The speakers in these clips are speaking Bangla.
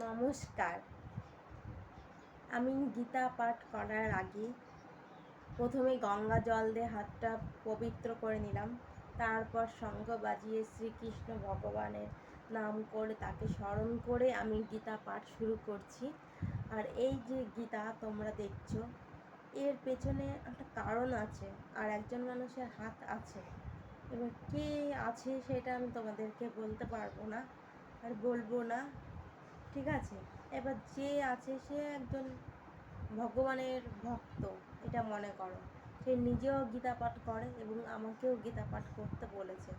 নমস্কার। আমি গীতা পাঠ করার আগে প্রথমে গঙ্গা জল দিয়ে হাতটা পবিত্র করে নিলাম, তারপর শঙ্খ বাজিয়ে শ্রীকৃষ্ণ ভগবানের নাম করে তাকে স্মরণ করে আমি গীতা পাঠ শুরু করছি। আর এই যে গীতা তোমরা দেখছ, এর পেছনে একটা কারণ আছে আর একজন মানুষের হাত আছে। এবার কে আছে সেটা আমি তোমাদেরকে বলতে পারব না আর বলব না। ঠিক আছে? এবার যে আছে সে একজন ভগবানের ভক্ত, এটা মনে করো। সে নিজেও গীতা পাঠ করে এবং আমাকেও গীতা পাঠ করতে বলেছে।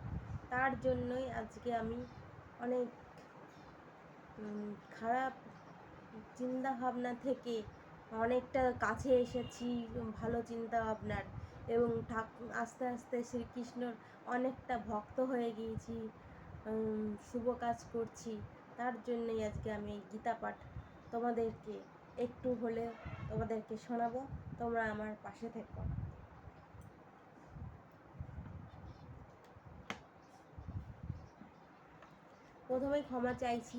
তার জন্যই আজকে আমি অনেক খারাপ চিন্তা ভাবনা থেকে অনেকটা কাছে এসেছি ভালো চিন্তা ভাবনার এবং ঠাক, আস্তে আস্তে শ্রীকৃষ্ণর অনেকটা ভক্ত হয়ে গিয়েছি শুভ কাজ করছি। তার জন্যই আজকে আমি এই গীতা পাঠ তোমাদেরকে একটু হলে তোমাদেরকে শোনাবো। তোমরা আমার পাশে থেকো। প্রথমে ক্ষমা চাইছি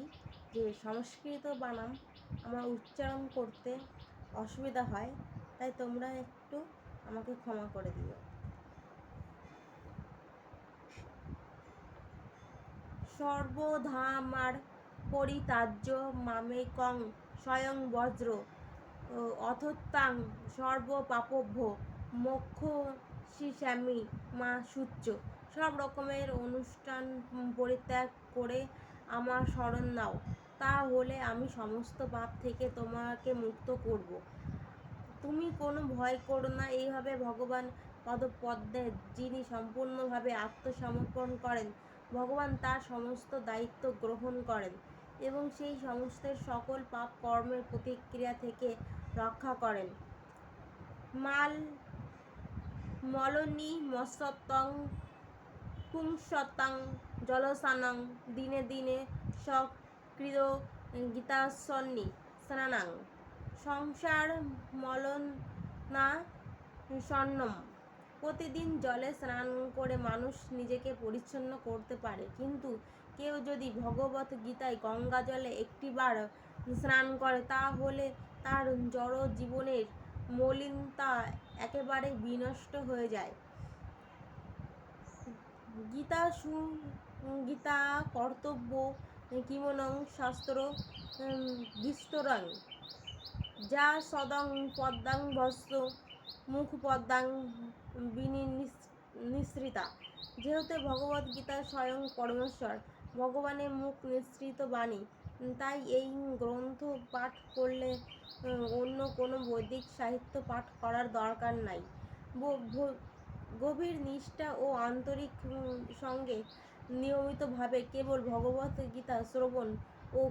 যে সংস্কৃত বানাম। আমার উচ্চারণ করতে অসুবিধা হয়, তাই তোমরা একটু আমাকে ক্ষমা করে দিও। সর্বধামার পরিতার্য মামেকং স্বয়ং বজ্র, ও অথত্যাং সর্বপাপভ্য মোক্ষ শ্যামী মা সূচ্য সব রকমের অনুষ্ঠান পরিত্যাগ করে আমার শরণ নাও তা হলে আমি সমস্ত পাপ থেকে তোমাকে মুক্ত করব। তুমি কোনো ভয় করো না, এইভাবে ভগবান পদপদ্মে যিনি সম্পূর্ণভাবে আত্মসমর্পণ করেন, ভগবান তার সমস্ত দায়িত্ব গ্রহণ করেন। এবং সেই সমস্তের সকল পাপ কর্মের প্রতিক্রিয়া থেকে রক্ষা করেন। মাল মলনি মৎসত্বং পুংসতাং জলসানং, দিনে দিনে সক্রিয় গীতাসন্নি, স্নানাং। সংসার মলন স্বর্ণম প্রতিদিন জলে স্নান করে মানুষ নিজেকে পরিচ্ছন্ন করতে পারে। কিন্তু কেউ যদি ভগবত গীতায় গঙ্গা জলে একটিবার স্নান করে, তাহলে তার জড় জীবনের মলিনতা একেবারে বিনষ্ট হয়ে যায়। গীতা সু, গীতা কর্তব্য কিমনং শাস্ত্র বিস্তরং। যা সদং পদ্মাং বস্ত্র। মুখ পদ্মাং নিঃসৃতা। যেহেতু ভগবদ গীতা স্বয়ং পরমেশ্বর, ভগবানের মুখ নিঃসৃত বাণী, তাই এই গ্রন্থ পাঠ করলে অন্য কোনো বৈদিক সাহিত্য পাঠ করার দরকার নাই। গভীর নিষ্ঠা ও আন্তরিক সঙ্গে নিয়মিতভাবে কেবল ভগবত গীতা শ্রবণ ও